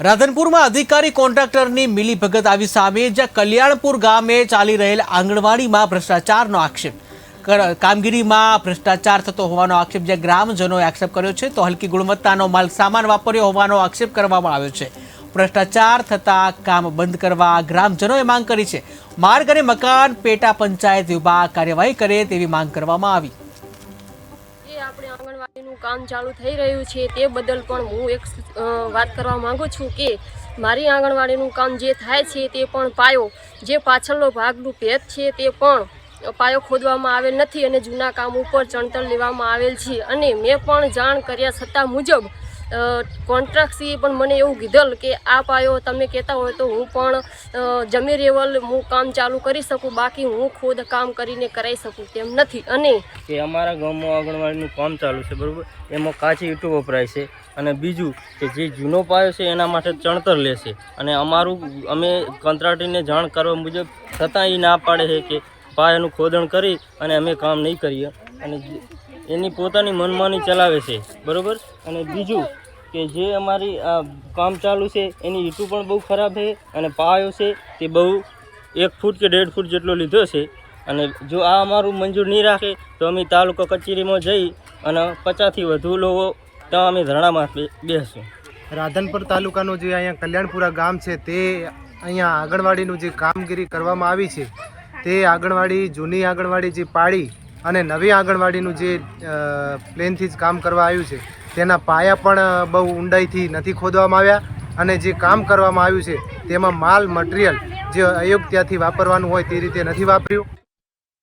રાધનપુરમાં અધિકારી કોન્ટ્રાક્ટરની મિલીભગત આવી સામે જ્યાં કલ્યાણપુર ગામે ચાલી રહેલ આંગણવાડીમાં ભ્રષ્ટાચારનો આક્ષેપ. કામગીરીમાં ભ્રષ્ટાચાર થતો હોવાનો આક્ષેપ જે ગ્રામજનોએ આક્ષેપ કર્યો છે, તો હલકી ગુણવત્તાનો માલ સામાન વાપર્યો હોવાનો આક્ષેપ કરવામાં આવ્યો છે. ભ્રષ્ટાચાર થતા કામ બંધ કરવા ગ્રામજનોએ માંગ કરી છે. માર્ગ અને મકાન પેટા પંચાયત વિભાગ કાર્યવાહી કરે તેવી માંગ કરવામાં આવી. આંગણવાડીનું કામ ચાલુ થઈ રહ્યું છે તે બદલ પણ હું એક વાત કરવા માંગુ છું કે મારી આંગણવાડીનું કામ જે થાય છે તે પણ પાયો, જે પાછળનો ભાગનું ભેદ છે તે પણ પાયો ખોદવામાં આવેલ નથી અને જૂના કામ ઉપર ચણતર લેવામાં આવેલ છે. અને મેં પણ જાણ કર્યા છતાં મુજબ કોન્ટ્રાક્ટસીએ પણ મને એવું કીધેલ કે આ પાયો તમે કહેતા હોય તો હું પણ જમી રેવલ, હું કામ ચાલુ કરી શકું, બાકી હું ખુદ કામ કરીને કરાવી શકું તેમ નથી. અને કે અમારા ગામમાં આંગણવાડીનું કામ ચાલુ છે, બરાબર? એમાં કાચી ઈંટો વપરાય છે. અને બીજું કે જે જૂનો પાયો છે એના માટે ચણતર લેશે અને અમારું, અમે કંત્રાટીને જાણ કરવા મુજબ છતાં એ ના પાડે છે કે પાયાનું ખોદણ કરી અને અમે કામ નહીં કરીએ. અને એની પોતાની મનમાની ચલાવે છે, બરાબર? અને બીજું કે જે અમારી આ કામ ચાલુ છે, એની ઈંટું પણ બહુ ખરાબ છે અને પાયો છે તે બહુ એક ફૂટ કે દેઢ ફૂટ જેટલો લીધો છે. અને જો આ અમારું મંજૂર નહીં રાખે, તો અમે તાલુકા કચેરીમાં જઈ અને પચાસથી વધુ લોકો ત્યાં અમે ધરણામાં બેસું રાધનપુર તાલુકાનું જે અહીંયા કલ્યાણપુરા ગામ છે, તે અહીંયા આંગણવાડીનું જે કામગીરી કરવામાં આવી છે, તે આંગણવાડી, જૂની આંગણવાડી જે પાડી અને નવી આંગણવાડીનું જે પ્લેનથી જ કામ કરવા આવ્યું છે, તેના પાયા પણ બહુ ઊંડાઈથી નથી ખોદવામાં આવ્યા. અને જે કામ કરવામાં આવ્યું છે, તેમાં માલ મટીરિયલ જે અયોગ્યતાથી વાપરવાનું હોય તે રીતે નથી વાપર્યું.